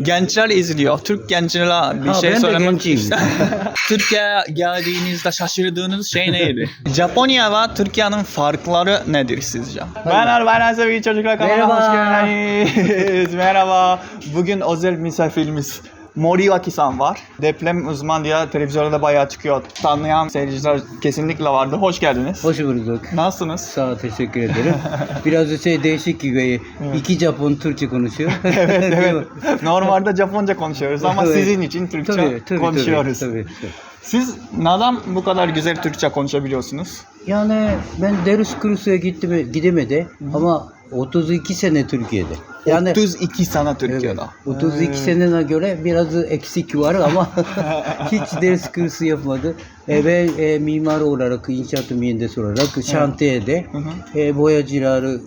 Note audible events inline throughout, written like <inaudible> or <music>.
Gençler izliyor. Türk gençlere bir Ha, şey ben de söylemek istedim. <laughs> Türkiye'ye geldiğinizde şaşırdığınız şey neydi? Japonya ve Türkiye'nin farkları nedir sizce? Merhaba, ben sevgili çocuklar kanalıma Merhaba. hoş geldiniz. Merhaba. Bugün özel misafirimiz Moriwaki-san var. Deprem uzman diye televizyonda bayağı çıkıyor. Tanıyan seyirciler kesinlikle vardı. Hoş geldiniz. Hoş bulduk. Nasılsınız? Sağ ol, teşekkür ederim. <laughs> Biraz da şey değişik gibi. İki Japon Türkçe konuşuyor. <laughs> evet evet. Normalde Japonca konuşuyoruz ama <laughs> Evet. sizin için Türkçe tabii, tabii, konuşuyoruz. Tabii, tabii. Siz neden bu kadar güzel Türkçe konuşabiliyorsunuz? Yani ben ders kursuna gittim, gidemedi ama 32 sene Türkiye'de. Yani 32 sene Evet, Türkiye'de. 32 senene göre biraz eksik var ama <laughs> hiç ders kursu yapmadı. E, ve e, mimar olarak, inşaat mühendisi olarak şantiyede e, boyacıları,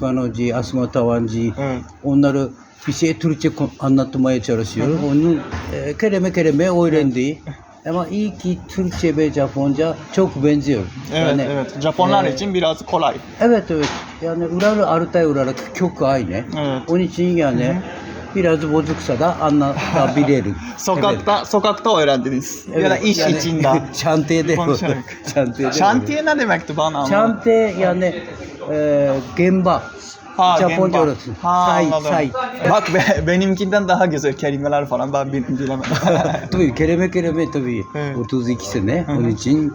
Panocu, Asma Tavancı, Evet. onları bir şey Türkçe anlatmaya çalışıyorum. Onu e, kelime kelime öğrendi. Ama iyi ki Türkçe ve Japonca çok benziyor. Evet Yani, evet. Japonlar e, için biraz kolay. Evet evet. Yani Ural Arutay olarak kök aynı. Evet. Onun için yani biraz bozuksa da anlatabilirim. <laughs> Sokakta sokakta öğrendiniz. Evet. Ya da iş Yani içinde. şantiyede şantiyede. Şantiye ne demekti bana. Şantiye yani e, gemba. Ha, Japonca gemba. orası. Ha, say, anladım. say. Bak be, <laughs> benimkinden daha güzel kelimeler falan ben bil- bilemedim. <laughs> tabii kelime kelime tabii. Evet. 32 sene. Onun için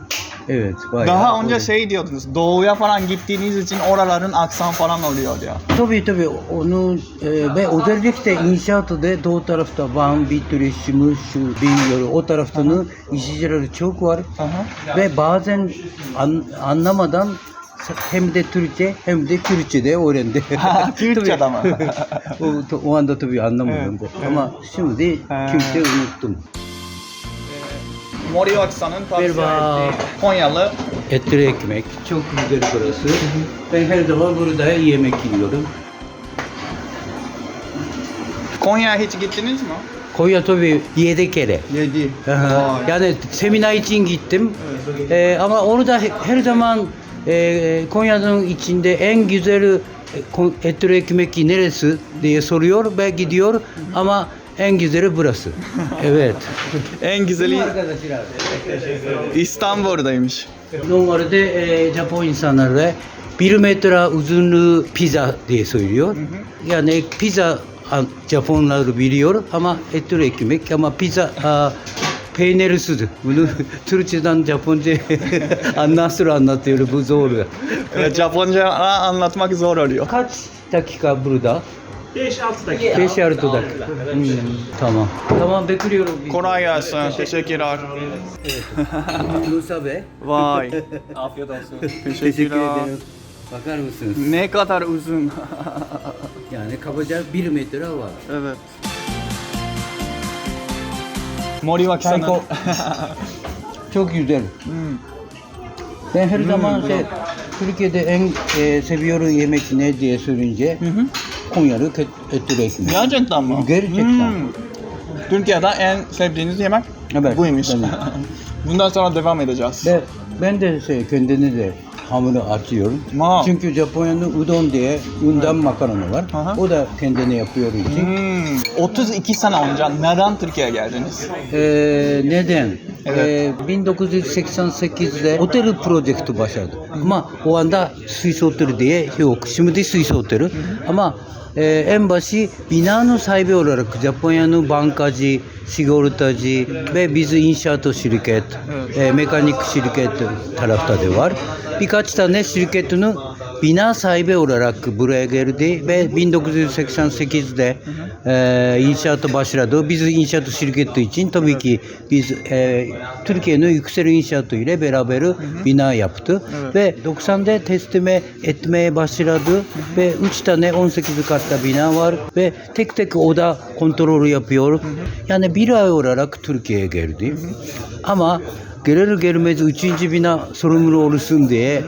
evet. bayağı daha önce öyle. şey diyordunuz. Doğuya falan gittiğiniz için oraların aksan falan oluyor ya. Tabii tabii onu e, ve özellikle inşaatı da doğu tarafta Van, Bitlis, Şimur, şu Bingöl o taraftanın işçileri çok var. Aha. Ve bazen an- anlamadan hem de Türkçe hem de Kürtçe de öğrendi. <laughs> Ha, Kürtçe de <laughs> o, o anda tabii anlamadım. Evet, Ama şimdi Ha. Kürtçe unuttum. Moriwaki-san'ın tavsiye Merhaba. ettiği Konyalı Etli ekmek. Çok güzel burası. Ben her zaman burada yemek yiyorum. Konya'ya hiç gittiniz mi? Konya tabii yedi kere. Yedi. Aha. Yani seminer için gittim. Ee, ama onu da her zaman e, Konya'nın içinde en güzel e, etli ekmek neresi diye soruyor ve gidiyor ama en güzeli burası. <laughs> evet. En güzeli Arkadaşlar. İstanbul'daymış. Normalde e, Japon insanları bir metre uzunluğu pizza diye söylüyor. Yani pizza Japonlar biliyor ama etli ekmek ama pizza a, peynirsiz. Bunu <laughs> Türkçeden Japonca <laughs> nasıl anlatıyor bu zor. Evet, Japonca anlatmak zor oluyor. Kaç dakika burada? 5-6 dakika. 5 6 dakika. Hmm, tamam. Tamam bekliyorum. Kolay gelsin. Teşekkürler. <laughs> Musa Bey. Vay. Afiyet olsun. Teşekkür ederim. Bakar mısınız? Ne kadar uzun. Yani kabaca 1 metre var. evet. Moriwaki-san'ın Psycho. <laughs> Çok güzel. Hmm. Ben her zaman şey, Türkiye'de en e, seviyorum yemek ne diye sorunca Konya'lı ket- etli ekmek. Gerçekten mi? Gerçekten. Hmm. Türkiye'de en sevdiğiniz yemek Evet, buymuş. benim. <laughs> Bundan sonra devam edeceğiz. Ve ben de şey, kendini de hamuru açıyorum. Ma. Çünkü Japonya'nın udon diye undan makarna var. Aha. O da kendini yapıyor için. Hmm. 32 sene önce neden Türkiye'ye geldiniz? Ee, neden? Evet. Ee, 1988'de otel projekti başladı. Ama o anda Swiss Otel diye yok. Şimdi Swiss Otel. Ama e, en başı binanın sahibi olarak Japonya'nın bankacı, sigortacı ve biz inşaat şirket, e, mekanik şirket tarafta da var. Birkaç tane şirketinin bina sahibi olarak buraya geldi ve 1988'de e, inşaatı başladı. Biz inşaat şirketi için tabii ki biz e, Türkiye'nin yüksek inşaatı ile beraber bina yaptı ve 90'da teslime etmeye başladı ve 3 tane 18 katta bina var ve tek tek oda kontrolü yapıyor. Yani bir ay olarak Türkiye'ye geldi. Ama gelir gelmez üçüncü bina sorumlu olsun diye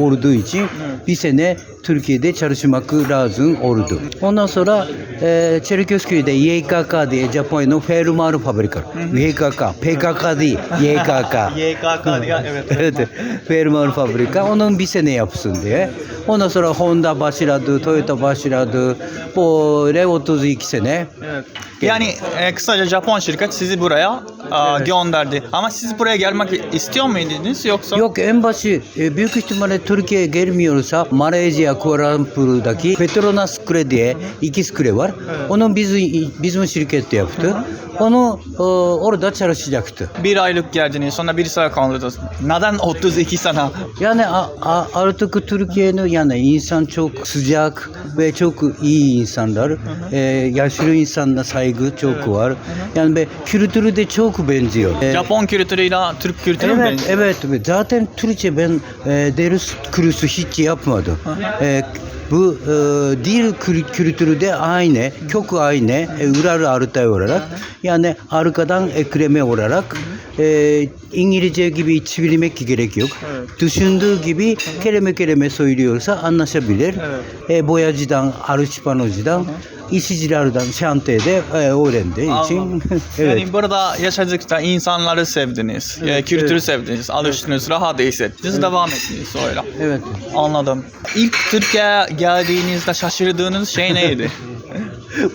olduğu için bir sene Türkiye'de çalışmak lazım oldu. Ondan sonra e, Çerkezköy'de YKK diye Japonya'nın fermuar fabrika. YKK, PKK değil, YKK. YKK <laughs> diye evet. evet, <laughs> fermuar fabrika. Onun bir sene yapsın diye. Ondan sonra Honda başladı, Toyota başladı. Böyle 32 sene. Evet. Yani e, kısaca Japon şirket sizi buraya a, gönderdi. Ama siz buraya gelmek istiyor muydunuz yoksa? Yok en başı e, büyük ihtimalle Türkiye'ye gelmiyorsa Malezya Kuala Lumpur'daki Petronas Kure diye iki kure var. Onun bizim, bizim şirket yaptı. Onu e, orada çalışacaktı. Bir aylık geldiniz sonra bir sene kaldınız. Neden 32 sene? Yani a- a- artık Türkiye'nin yani insan çok sıcak ve çok iyi insanlar. E, yaşlı insanla saygı çok var. Yani ve kültürü de çok benziyor. E, Japon kültürüyle Türk kültürü mü Evet, benziyor? evet, evet. Zaten Türkçe ben e, ders kursu hiç yapmadım. E, bu e, dil kül- kültürü de aynı, çok aynı, e, Ural Artay olarak. Yani arkadan ekleme olarak e, İngilizce gibi çevirmek gerek yok. Evet. Düşündüğü gibi kelime kelime söylüyorsa anlaşabilir. Evet. E, boyacıdan, arıçpanocudan, işçilerden şantiyede e, öğrendiği için. Anladım. <laughs> evet. Yani burada yaşadıkça insanları sevdiniz, e, kültürü evet. sevdiniz, alıştınız, rahat hissettiniz, devam ettiniz öyle. Evet. Anladım. İlk Türkiye'ye geldiğinizde şaşırdığınız şey neydi? <laughs>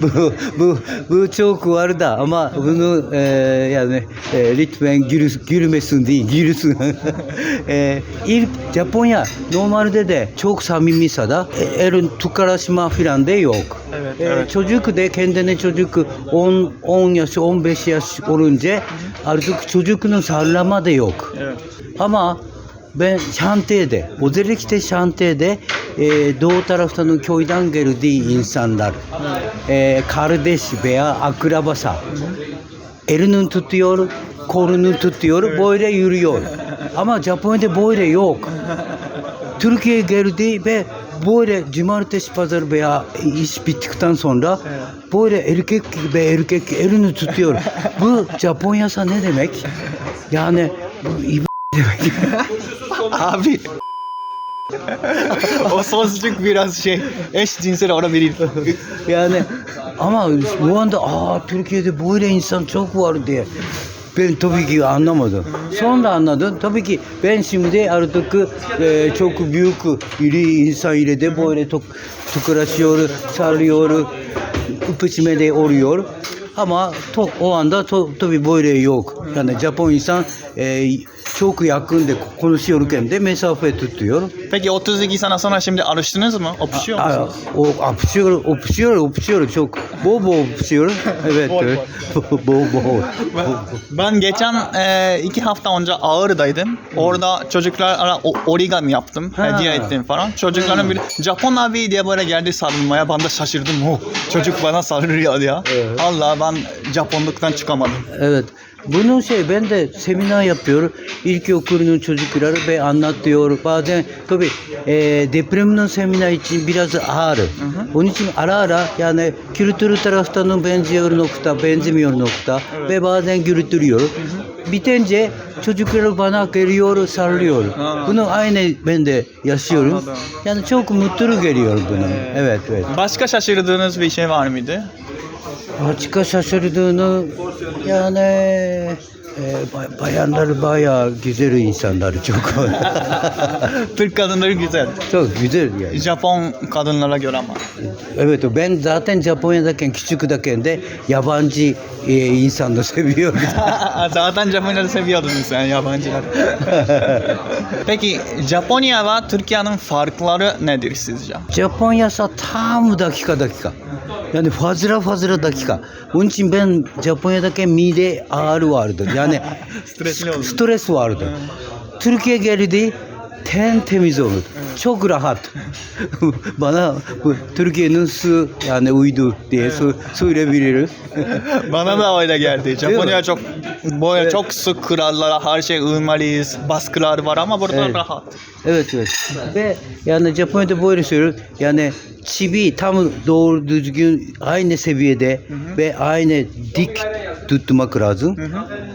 bu, bu, bu çok var da ama bunu e, yani e, lütfen gül, gülmesin değil, gülsün. <laughs> e, ilk Japonya normalde de çok samimi sada e, elin tukarlaşma filan da yok. Evet, E, evet. Çocuk da kendine çocuk 10, 10 yaş, 15 yaş olunca artık çocuğunun sallama da yok. Evet. Ama ben şantiyede, özellikle şantiyede e, doğu taraftan köyden geldiği insanlar, e, kardeş veya akrabasa, elini tutuyor, kolunu tutuyor, böyle yürüyor. Ama Japonya'da böyle yok. Türkiye geldi ve böyle cumartesi pazar veya iş bittikten sonra böyle erkek ve erkek elini tutuyor. Bu Japonya'sa ne demek? Yani bu iba demek. <laughs> Abi. o sözcük biraz şey eşcinsel olabilir. Yani ama bu anda aa Türkiye'de böyle insan çok var diye. Ben tabii ki anlamadım. Sonra anladım. Tabii ki ben şimdi artık e, çok büyük iri insan ile de böyle tok, tokalaşıyor, sarıyor, öpüşme de oluyor. Ama to, o anda to, tabii böyle yok. Yani Japon insan e, çok yakın de konuşuyorken de mesafe tutuyor. Peki 32 sene sonra şimdi alıştınız mı? Öpüşüyor Aa, musunuz? O öpüşüyor, öpüşüyor, öpüşüyor çok. Bol bol öpüşüyor. <laughs> Evet. Bol evet. bol <laughs> bol. Ben, geçen e, iki hafta önce Ağrı'daydım. Orada çocuklara o- origami yaptım. Ha. Hediye ettim falan. Çocukların biri Japon abi diye böyle geldi sarılmaya. Ben de şaşırdım. Oh, çocuk bana sarılıyor ya. Evet. Allah ben Japonluktan çıkamadım. Evet. Bunun şey ben de seminer yapıyor. İlkokulunun çocukları ve anlatıyor. Bazen tabii e, depremin seminer için biraz ağır. Onun için ara ara yani kültürü taraftan benziyor nokta, benzemiyor nokta ve bazen gürültülüyor. Bitince çocuklar bana geliyor, sarılıyor. Ha. Bunu aynı ben de yaşıyorum. Anladım. Yani çok mutlu geliyor bunun. Evet, evet. Başka şaşırdığınız bir şey var mıydı? Başka şaşırdığını yani e, bay- bayanlar bayağı güzel insanlar çok. <laughs> Türk kadınları güzel. çok güzel yani. Japon kadınlara göre ama. Evet ben zaten Japonya'dayken küçükteyken de yabancı e, insanları <laughs> seviyorum. <laughs> Zaten Japonları seviyordun sen yabancılar. Peki Japonya ve Türkiye'nin farkları nedir sizce? Japonya'sa tam dakika dakika. Yani fazla fazla dakika. Onun için ben Japonya'dayken mide ağrı vardı. Yani <laughs> stres vardı. Türkiye geldi ten temiz olur. Çok rahat. <laughs> Bana bu Türkiye'nin su yani uydu diye su, söyleyebiliriz. <laughs> Bana da öyle geldi. Japonya çok böyle çok sık kurallar, her şey uymalıyız, baskılar var ama burada Evet. rahat. Evet evet. Ve yani Japonya'da böyle söylüyor. Yani çivi tam doğru düzgün aynı seviyede ve aynı dik tutmak lazım.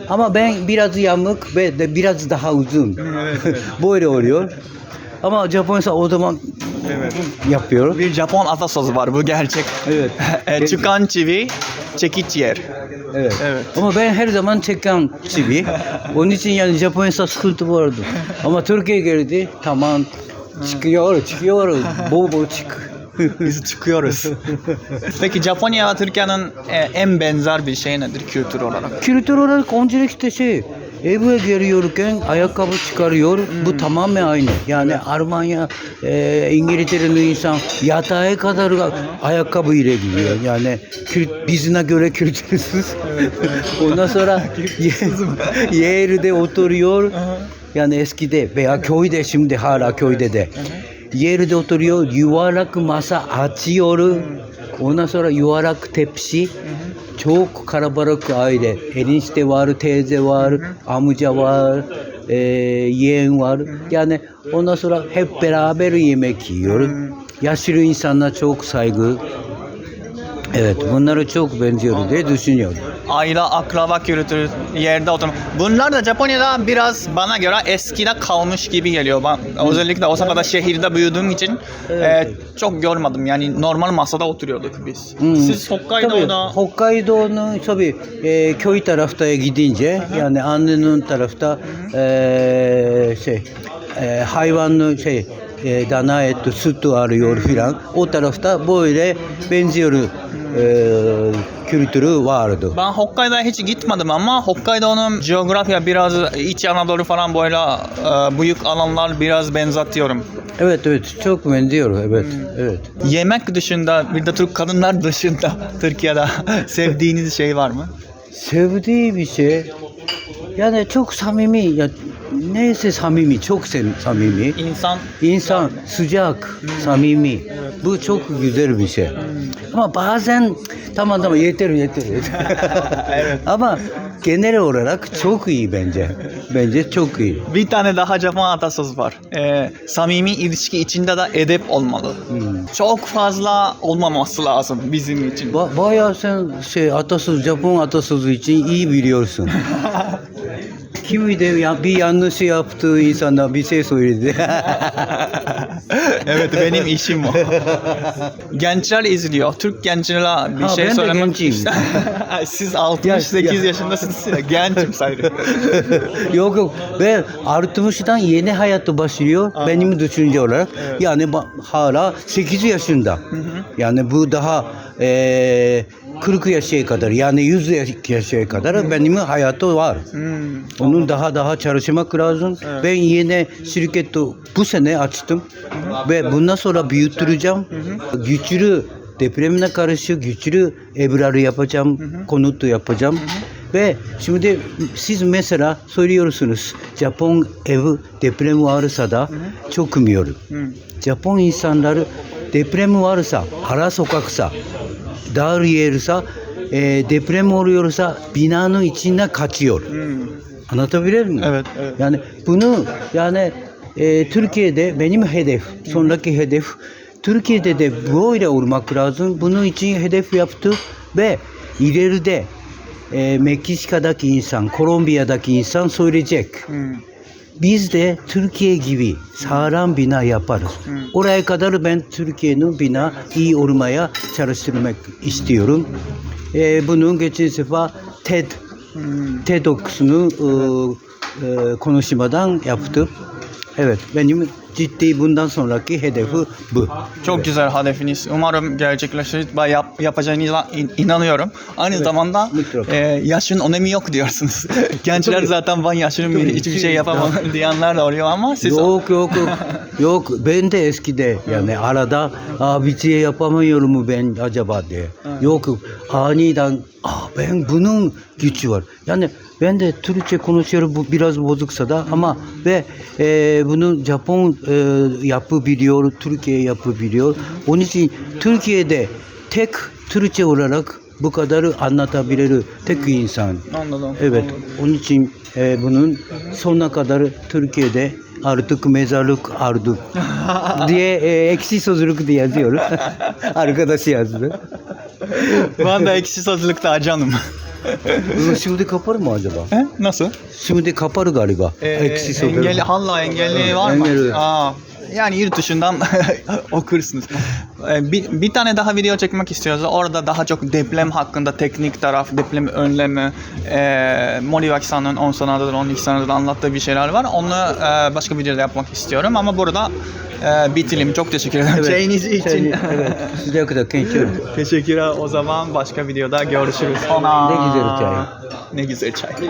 Ama ben biraz yamuk ve de biraz daha uzun. <laughs> böyle oluyor. Ama Japonya o zaman yapıyor. Bir Japon atasözü var bu gerçek. Evet. <laughs> E, Çıkan çivi çekiç yer. Evet. Evet. Ama ben her zaman çeken çivi. Onun için yani Japonya'da sıkıntı vardı. Ama Türkiye geldi tamam çıkıyor çıkıyor bol bol çık. <laughs> Biz çıkıyoruz. Peki Japonya ve Türkiye'nin e, en benzer bir şey nedir kültür olarak? Kültür olarak öncelikle şey eve geliyorken ayakkabı çıkarıyor. Bu tamamen aynı. Yani Almanya, e, İngiltere'li insan yatağa kadar ayakkabı ile gidiyor. Yani kült, bizine göre kültürsüz. <laughs> Ondan sonra <laughs> ye- yerde oturuyor. Yani eskide veya köyde şimdi hala köyde de. イェールで踊るよ、ユワラクマサアチオル、オナソラユワラクテプシ、クカラバラクアイデ、エリンシテワール、テーゼワール、アムジャワール、えー、イエンワール、やね、オナソラヘッペラーベルイメキヨル、ヤシルインさんなクサイグ。Evet, bunlara çok benziyor diye düşünüyorum. Aile, akraba kültürü, yerde oturma. Bunlar da Japonya'da biraz bana göre eskide kalmış gibi geliyor. Ben özellikle Osaka'da şehirde büyüdüğüm için e, çok görmedim. Yani normal masada oturuyorduk biz. Hmm. Siz Hokkaido'da Tabii, Hokkaido'nun tabii e, köy taraftaya gidince yani annenin tarafta e, şey e, hayvanlı şey e, dana eti, sütü arıyor filan. O tarafta böyle benziyor e, kültürü vardı. Ben Hokkaido'ya hiç gitmedim ama Hokkaido'nun coğrafya biraz İç Anadolu falan böyle e, büyük alanlar biraz benzetiyorum. Evet evet çok benziyor evet evet. Yemek dışında bir de Türk kadınlar <laughs> dışında Türkiye'de <laughs> sevdiğiniz şey var mı? Sevdiği bir şey yani çok samimi ya neyse samimi çok samimi. İnsan İnsan sıcak, samimi. Bu çok güzel bir şey. Ama bazen tamam tamam yeter yeter. yeter. <laughs> Ama genel olarak çok iyi bence. Bence çok iyi. Bir tane daha Japon atasözü var. Ee, samimi ilişki içinde de edep olmalı. Hmm. Çok fazla olmaması lazım bizim için. Ba- bayağı sen şey atasöz, Japon atasözü için iyi biliyorsun. <laughs> Kimi de ya, bir yanlışı yaptığı insana bir şey söyledi. <laughs> evet benim işim o. Gençler izliyor. Türk gençlere bir Ha, şey ben söylemek genciyim. <laughs> Siz 68 Ya- yaşındasınız ya. Gençim sayılır. <laughs> yok yok ben Artmış'tan yeni hayatı başlıyor benim düşünce olarak. Yani ba- hala 8 yaşında. Yani bu daha eee 40 yaşa kadar yani 100 yaş- yaşa kadar benim hayatı var. Hmm. Onun daha daha çalışmak lazım. Ben yine şirketi bu sene açtım ve bundan sonra büyütüreceğim. Güçlü depremine karşı güçlü evleri yapacağım, konutu yapacağım. Ve şimdi siz mesela söylüyorsunuz Japon evi deprem varsa da çok umuyor. Japon insanları deprem varsa, ara sokaksa, dar yerse, e, deprem oluyorsa binanın içine kaçıyor. Anlatabilir miyim? Evet, evet. Yani bunu yani e, Türkiye'de benim hedef, sonraki hedef Türkiye'de de böyle olmak lazım. Bunun için hedef yaptı ve ileride e, Meksika'daki insan, Kolombiya'daki insan söyleyecek. Hmm. Biz de Türkiye gibi sağlam bina yaparız. Oraya kadar ben Türkiye'nin bina iyi olmaya çalıştırmak istiyorum. E, bunun geçen sefer TED Hmm. TEDx'unu e, e, konuşmadan yaptım. Evet, benim ciddi bundan sonraki hedefi bu. Çok güzel hedefiniz. Umarım gerçekleşir. Ben yap, yapacağınıza in- inanıyorum. Aynı zamanda mutlaka. e, yaşın önemi yok diyorsunuz. <laughs> Gençler Tabii. zaten ben yaşlıyım Tabii. hiçbir şey yapamam diyenler de oluyor ama siz Yok yok yok. yok ben de eskide yani arada bir şey yapamıyorum mu ben acaba diye. Yok yok. aniden Aa, ben bunun gücü var. Yani ben de Türkçe konuşuyorum bu biraz bozuksa da ama ve e, bunun Japon e, yapı biliyor, Türkiye yapı biliyor. Onun için Türkiye'de tek Türkçe olarak bu kadarı anlatabilir tek insan. Anladım. Evet. Onun için e, bunun sonuna kadar Türkiye'de artık mezarlık ardık <laughs> diye e, eksi sözlük diye yazıyor. <laughs> Arkadaşı yazdı. ben de ekşi sözlükte acanım. Bunu Şimdi kapar mı acaba? He? Nasıl? Şimdi kapar galiba. Ee, eksi engelli, hala engelli var mı? Engelli. Aa, Yani yurt dışından <laughs> okursunuz. Ee, Bir, bir tane daha video çekmek istiyoruz. Orada daha çok deprem hakkında teknik taraf, deprem önlemi, e, Mori Vaksan'ın 10 senedir, 12 senedir anlattığı bir şeyler var. Onu e, başka videoda yapmak istiyorum ama burada e, bitirelim. Çok teşekkür ederim. Çayınız için. Çayını- evet. Sıcak da kençiyor. Teşekkürler. O zaman başka videoda görüşürüz. Ne güzel çay. Ne güzel çay.